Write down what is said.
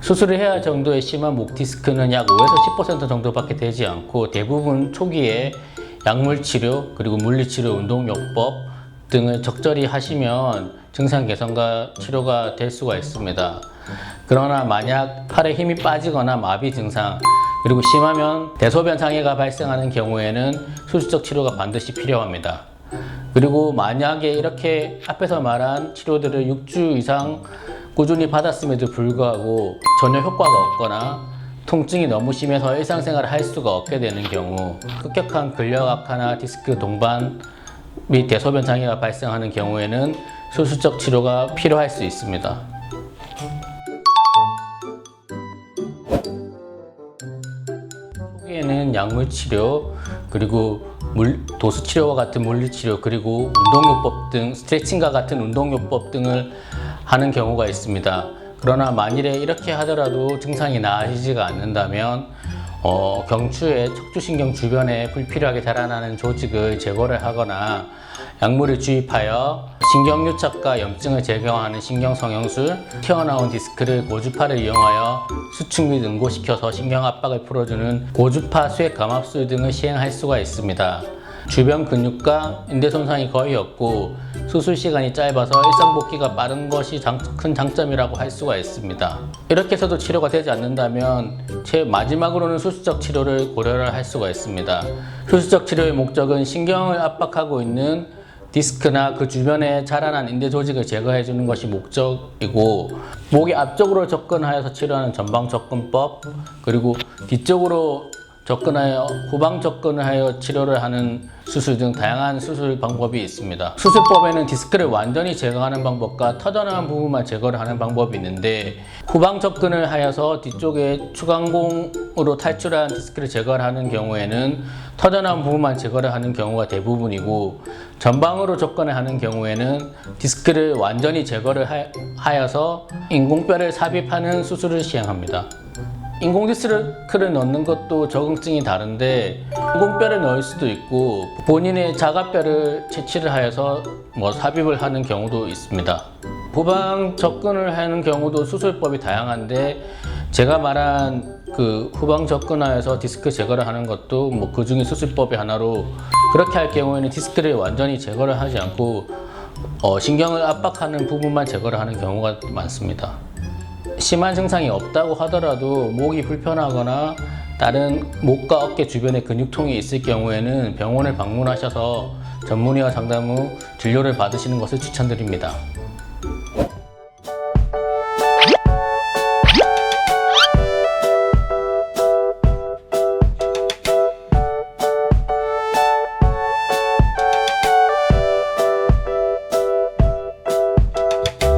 수술을 해야 할 정도의 심한 목 디스크는 약 5에서 10% 정도밖에 되지 않고 대부분 초기에 약물 치료 그리고 물리 치료, 운동 요법 등을 적절히 하시면 증상 개선과 치료가 될 수가 있습니다. 그러나 만약 팔에 힘이 빠지거나 마비 증상 그리고 심하면 대소변 장애가 발생하는 경우에는 수술적 치료가 반드시 필요합니다. 그리고 만약에 이렇게 앞에서 말한 치료들을 6주 이상 꾸준히 받았음에도 불구하고 전혀 효과가 없거나 통증이 너무 심해서 일상생활을 할 수가 없게 되는 경우 급격한 근력 악화나 디스크 동반 및 대소변 장애가 발생하는 경우에는 수술적 치료가 필요할 수 있습니다. 초기에는 약물 치료 그리고 물, 도수 치료와 같은 물리 치료 그리고 운동요법 등 스트레칭과 같은 운동요법 등을 하는 경우가 있습니다. 그러나 만일에 이렇게 하더라도 증상이 나아지지가 않는다면 어, 경추의 척추신경 주변에 불필요하게 자라나는 조직을 제거를 하거나 약물을 주입하여 신경유착과 염증을 제거하는 신경성형술, 튀어나온 디스크를 고주파를 이용하여 수축 및 응고시켜서 신경 압박을 풀어주는 고주파 수액 감압술 등을 시행할 수가 있습니다. 주변 근육과 인대 손상이 거의 없고 수술 시간이 짧아서 일상 복귀가 빠른 것이 장- 큰 장점이라고 할 수가 있습니다. 이렇게 해서도 치료가 되지 않는다면 제 마지막으로는 수술적 치료를 고려를 할 수가 있습니다. 수술적 치료의 목적은 신경을 압박하고 있는 디스크나 그 주변에 자라난 인대 조직을 제거해 주는 것이 목적이고 목이 앞쪽으로 접근하여서 치료하는 전방 접근법 그리고 뒤쪽으로 접근하여 후방 접근을 하여 치료를 하는 수술 등 다양한 수술 방법이 있습니다. 수술법에는 디스크를 완전히 제거하는 방법과 터져나온 부분만 제거를 하는 방법이 있는데 후방 접근을 하여서 뒤쪽에 추간공으로 탈출한 디스크를 제거를 하는 경우에는 터져나온 부분만 제거를 하는 경우가 대부분이고 전방으로 접근을 하는 경우에는 디스크를 완전히 제거를 하- 하여서 인공뼈를 삽입하는 수술을 시행합니다. 인공 디스크를 넣는 것도 적응증이 다른데 인공뼈를 넣을 수도 있고 본인의 자가뼈를 채취를 하여서 뭐 삽입을 하는 경우도 있습니다. 후방 접근을 하는 경우도 수술법이 다양한데 제가 말한 그 후방 접근하여서 디스크 제거를 하는 것도 뭐 그 중에 수술법의 하나로 그렇게 할 경우에는 디스크를 완전히 제거를 하지 않고 어, 신경을 압박하는 부분만 제거를 하는 경우가 많습니다. 심한 증상이 없다고 하더라도 목이 불편하거나 다른 목과 어깨 주변에 근육통이 있을 경우에는 병원을 방문하셔서 전문의와 상담 후 진료를 받으시는 것을 추천드립니다.